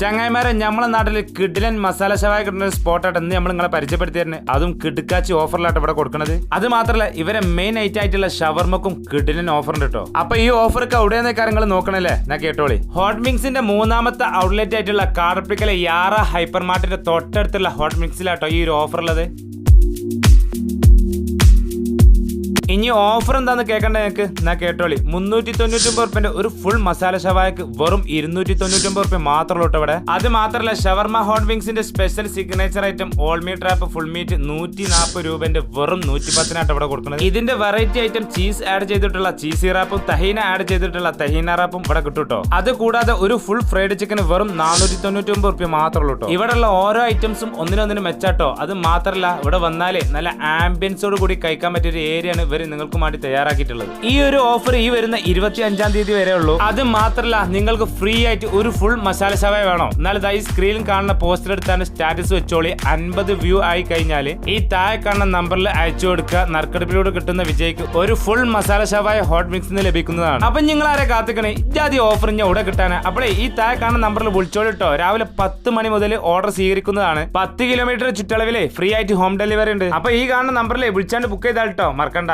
ചങ്ങായിമാരെ നമ്മളെ നാട്ടിൽ കിഡിലൻ മസാല ഷവായ കിട്ടുന്ന ഒരു സ്പോട്ടായിട്ട് ഇന്ന് നമ്മൾ നിങ്ങളെ പരിചയപ്പെടുത്തി തരുന്നത് അതും കിടുക്കാച്ചി ഓഫറിലായിട്ട് ഇവിടെ കൊടുക്കുന്നത് അത് മാത്രമല്ല ഇവരെ മെയിൻ ഐറ്റം ആയിട്ടുള്ള ഷവർമക്കും കിഡിലൻ ഓഫർ ഉണ്ട് കേട്ടോ. അപ്പൊ ഈ ഓഫറൊക്കെ നിന്ന് കാര്യങ്ങൾ നോക്കണല്ലേ? ഞാൻ കേട്ടോളി. ഹോട്ട് മിക്സിന്റെ മൂന്നാമത്തെ ഔട്ട്ലെറ്റ് ആയിട്ടുള്ള കാർപ്പിക്കലെ യാറ ഹൈപ്പർ മാർട്ടിന്റെ തൊട്ടടുത്തുള്ള ഹോട്ട് മിക്സിലാട്ടോ ഈ ഒരു ഓഫർ ഉള്ളത്. ഇനി ഓഫർ എന്താന്ന് കേൾക്കണ്ട ഞങ്ങൾക്ക് എന്നാ കേട്ടോളി. മുന്നൂറ്റി തൊണ്ണൂറ്റൊമ്പത് റുപ്യന്റെ ഒരു ഫുൾ മസാല ഷവായക്ക് വെറും ഇരുന്നൂറ്റി തൊണ്ണൂറ്റൊമ്പത് റുപ്യ മാത്രമേ ഉള്ളൂ ഇവിടെ. അത് മാത്രമല്ല shawarma hot വിങ്സിന്റെ special signature item all meat wrap full meat നൂറ്റി നാൽപ്പത് രൂപന്റെ വെറും നൂറ്റി പത്തിനായിട്ട് ഇവിടെ കൊടുക്കുന്നത്. ഇതിന്റെ വെറൈറ്റി ഐറ്റം ചീസ് ആഡ് ചെയ്തിട്ടുള്ള ചീസി റാപ്പും തഹീന ആഡ് ചെയ്തിട്ടുള്ള തഹീന റാപ്പും ഇവിടെ കിട്ടും അത് കൂടാതെ ഒരു ഫുൾ ഫ്രൈഡ് ചിക്കൻ വെറും നാനൂറ്റി തൊണ്ണൂറ്റി ഒമ്പത് റുപ്യ മാത്രമേ ഉള്ളൂ ഇവിടെയുള്ള ഓരോ ഐറ്റംസും ഒന്നിനൊന്നിനും മെച്ചാട്ടോ അത് മാത്രമല്ല ഇവിടെ വന്നാലേ നല്ല ആംബിയൻസോട് കൂടി കഴിക്കാൻ പറ്റിയ ഒരു ഏരിയ ആണ് ഇവർ നിങ്ങൾക്ക് വേണ്ടി തയ്യാറാക്കിയിട്ടുള്ളത്. ഈ ഒരു ഓഫർ ഈ വരുന്ന ഇരുപത്തി അഞ്ചാം തീയതി വരെ ഉള്ളൂ. അത് മാത്രമല്ല നിങ്ങൾക്ക് ഫ്രീ ആയിട്ട് ഒരു ഫുൾ മസാല ഷവായ വേണോ. എന്നാൽ ഇതാ ഈ സ്ക്രീനിൽ കാണുന്ന പോസ്റ്റർ എടുത്താണ് സ്റ്റാറ്റസ് വെച്ചോളി. അൻപത് വ്യൂ ആയി കഴിഞ്ഞാൽ ഈ താഴെ കാണുന്ന നമ്പറിൽ അയച്ചു കൊടുക്കുക. നറുക്കെടുപ്പിലൂടെ കിട്ടുന്ന വിജയ്ക്ക് ഒരു ഫുൾ മസാല ഷവായ ഹോട്ട് മിക്സ് ലഭിക്കുന്നതാണ്. അപ്പൊ നിങ്ങൾ ആരെ കാത്തിക്കണേ? ഇജാതി ഓഫർ ഞാൻ ഇവിടെ കിട്ടാനാ? അപ്പോഴേ ഈ താഴെ കാണുന്ന നമ്പറിൽ വിളിച്ചോളിട്ടോ രാവിലെ പത്ത് മണി മുതൽ ഓർഡർ സ്വീകരിക്കുന്നതാണ്. പത്ത് കിലോമീറ്റർ ചുറ്റളവിലെ ഫ്രീ ആയിട്ട് ഹോം ഡെലിവറി ഉണ്ട്. അപ്പൊ ഈ കാണുന്ന നമ്പറിലെ വിളിച്ചാണ്ട് ബുക്ക് ചെയ്താൽ കേട്ടോ മറക്കണ്ട.